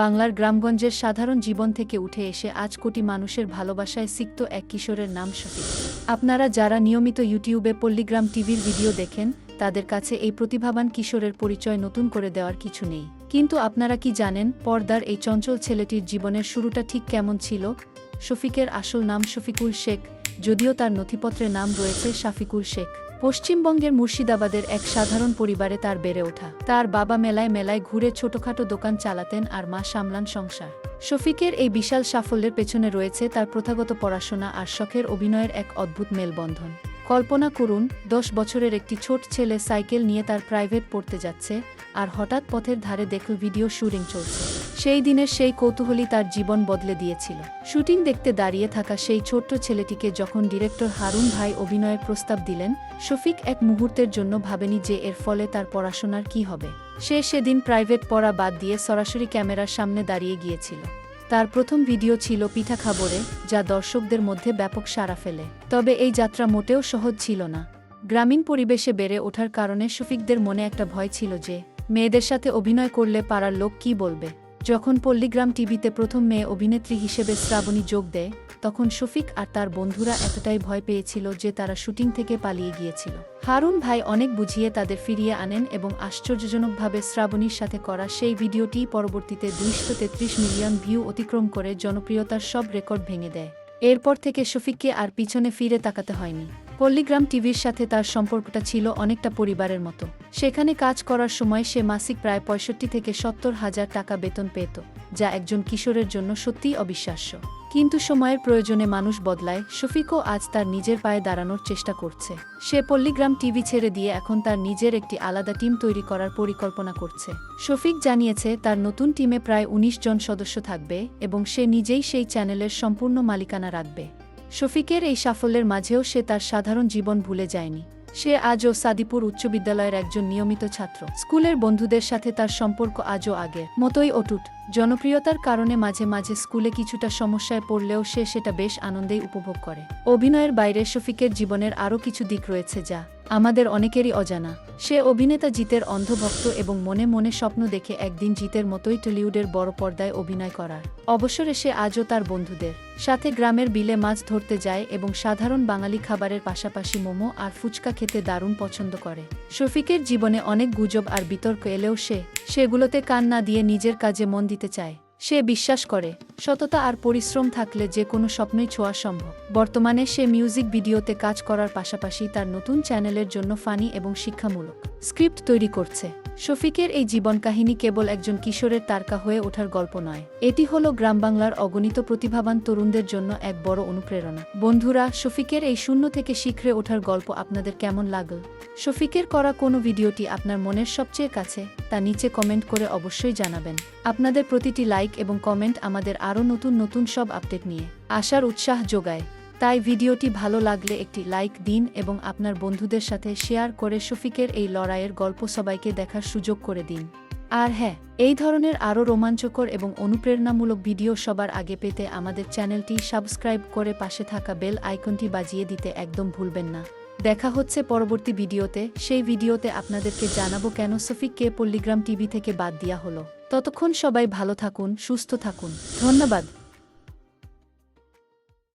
বাংলার গ্রামগঞ্জের সাধারণ জীবন থেকে উঠে এসে আজ কোটি মানুষের ভালোবাসায় সিক্ত এক কিশোরের নাম শফিক। আপনারা যারা নিয়মিত ইউটিউবে পল্লীগ্রাম টিভির ভিডিও দেখেন, তাদের কাছে এই প্রতিভাবান কিশোরের পরিচয় নতুন করে দেওয়ার কিছু নেই। কিন্তু আপনারা কি জানেন, পর্দার এই চঞ্চল ছেলেটির জীবনের শুরুটা ঠিক কেমন ছিল? শফিকের আসল নাম শফিকুল শেখ, যদিও তার নথিপত্রে নাম রয়েছে শাফিকুল শেখ। পশ্চিমবঙ্গের মুর্শিদাবাদের এক সাধারণ পরিবারে তার বেড়ে ওঠা। তার বাবা মেলায় মেলায় ঘুরে ছোটখাটো দোকান চালাতেন আর মা সামলান সংসার। শফিকের এই বিশাল সাফল্যের পেছনে রয়েছে তার প্রথাগত পড়াশোনা আর শখের অভিনয়ের এক অদ্ভুত মেলবন্ধন। কল্পনা করুন, দশ বছরের একটি ছোট ছেলে সাইকেল নিয়ে তার প্রাইভেট পড়তে যাচ্ছে আর হঠাৎ পথের ধারে দেখল ভিডিও শুটিং চলছে। সেই দিনের সেই কৌতূহলী তার জীবন বদলে দিয়েছিল। শুটিং দেখতে দাঁড়িয়ে থাকা সেই ছোট্ট ছেলেটিকে যখন ডিরেক্টর হারুন ভাই অভিনয়ের প্রস্তাব দিলেন, শফিক এক মুহূর্তের জন্য ভাবেনি যে এর ফলে তার পড়াশোনার কি হবে। সে সেদিন প্রাইভেট পড়া বাদ দিয়ে সরাসরি ক্যামেরার সামনে দাঁড়িয়ে গিয়েছিল। তার প্রথম ভিডিও ছিল পিঠা খাবরে, যা দর্শকদের মধ্যে ব্যাপক সাড়া ফেলে। তবে এই যাত্রা মোটেও সহজ ছিল না। গ্রামীণ পরিবেশে বেড়ে ওঠার কারণে শফিকদের মনে একটা ভয় ছিল যে, মেয়েদের সাথে অভিনয় করলে পাড়ার লোক কি বলবে? যখন পল্লীগ্রাম টিভিতে প্রথম মেয়ে অভিনেত্রী হিসেবে শ্রাবণী যোগ দেয়, তখন শফিক আর তার বন্ধুরা এতটাই ভয় পেয়েছিল যে তারা শুটিং থেকে পালিয়ে গিয়েছিল। হারুন ভাই অনেক বুঝিয়ে তাদের ফিরিয়ে আনেন এবং আশ্চর্যজনকভাবে শ্রাবণীর সাথে করা সেই ভিডিওটি পরবর্তীতে দুইশো তেত্রিশ মিলিয়ন ভিউ অতিক্রম করে জনপ্রিয়তার সব রেকর্ড ভেঙে দেয়। এরপর থেকে শফিককে আর পিছনে ফিরে তাকাতে হয়নি। পল্লীগ্রাম টিভির সাথে তার সম্পর্কটা ছিল অনেকটা পরিবারের মতো। সেখানে কাজ করার সময় সে মাসিক প্রায় পঁয়ষট্টি থেকে সত্তর হাজার টাকা বেতন পেত, যা একজন কিশোরের জন্য সত্যিই অবিশ্বাস্য। কিন্তু সময়ের প্রয়োজনে মানুষ বদলায়, শফিকও আজ তার নিজের পায়ে দাঁড়ানোর চেষ্টা করছে। সে পল্লীগ্রাম টিভি ছেড়ে দিয়ে এখন তার নিজের একটি আলাদা টিম তৈরি করার পরিকল্পনা করছে। শফিক জানিয়েছে, তার নতুন টিমে প্রায় ১৯ জন সদস্য থাকবে এবং সে নিজেই সেই চ্যানেলের সম্পূর্ণ মালিকানা রাখবে। শফিকের এই সাফল্যের মাঝেও সে তার সাধারণ জীবন ভুলে যায়নি। সে আজও সাদিপুর উচ্চ বিদ্যালয়ের একজন নিয়মিত ছাত্র। স্কুলের বন্ধুদের সাথে তার সম্পর্ক আজও আগের মতোই অটুট। জনপ্রিয়তার কারণে মাঝে মাঝে স্কুলে কিছুটা সমস্যায় পড়লেও সে সেটা বেশ আনন্দেই উপভোগ করে। অভিনয়ের বাইরে শফিকের জীবনের আরও কিছু দিক রয়েছে যা আমাদের অনেকেরই অজানা। সে অভিনেতা জিতের অন্ধভক্ত এবং মনে মনে স্বপ্ন দেখে একদিন জিতের মতোই টলিউডের বড় পর্দায় অভিনয় করার। অবসরে সে আজও তার বন্ধুদের সাথে গ্রামের বিলে মাছ ধরতে যায় এবং সাধারণ বাঙালি খাবারের পাশাপাশি মোমো আর ফুচকা খেতে দারুণ পছন্দ করে। শফিকের জীবনে অনেক গুজব আর বিতর্ক এলেও সে সেগুলোতে কান না দিয়ে নিজের কাজে মন দিতে চায়। সে বিশ্বাস করে, সততা আর পরিশ্রম থাকলে যে কোনো স্বপ্নই ছোঁয়া সম্ভব। বর্তমানে সে মিউজিক ভিডিওতে কাজ করার পাশাপাশি তার নতুন চ্যানেলের জন্য ফানি এবং শিক্ষামূলক স্ক্রিপ্ট তৈরি করছে। শফিকের এই জীবন কাহিনী কেবল একজন কিশোরের তারকা হয়ে ওঠার গল্প নয়। এটি হল গ্রাম বাংলার অগণিত প্রতিভাবান তরুণদের জন্য এক বড় অনুপ্রেরণা। বন্ধুরা, শফিকের এই শূন্য থেকে শিখরে ওঠার গল্প আপনাদের কেমন লাগল? শফিকের করা কোনো ভিডিওটি আপনার মনের সবচেয়ে কাছে, তা নিচে কমেন্ট করে অবশ্যই জানাবেন। আপনাদের প্রতিটি লাইক এবং কমেন্ট আমাদের আরও নতুন নতুন সব আপডেট নিয়ে আসার উৎসাহ যোগায়। তাই ভিডিওটি ভালো লাগলে একটি লাইক দিন এবং আপনার বন্ধুদের সাথে শেয়ার করে শফিকের এই লড়াইয়ের গল্প সবাইকে দেখার সুযোগ করে দিন। আর হ্যাঁ এই ধরনের আরও রোমাঞ্চকর এবং অনুপ্রেরণামূলক ভিডিও সবার আগে পেতে আমাদের চ্যানেলটি সাবস্ক্রাইব করে পাশে থাকা বেল আইকনটি বাজিয়ে দিতে একদম ভুলবেন না। দেখা হচ্ছে পরবর্তী ভিডিওতে, সেই ভিডিওতে আপনাদেরকে জানাব কেন সফিককে পল্লীগ্রাম টিভি থেকে বাদ দেওয়া হলো। ততক্ষণ সবাই ভালো থাকুন, সুস্থ থাকুন। ধন্যবাদ।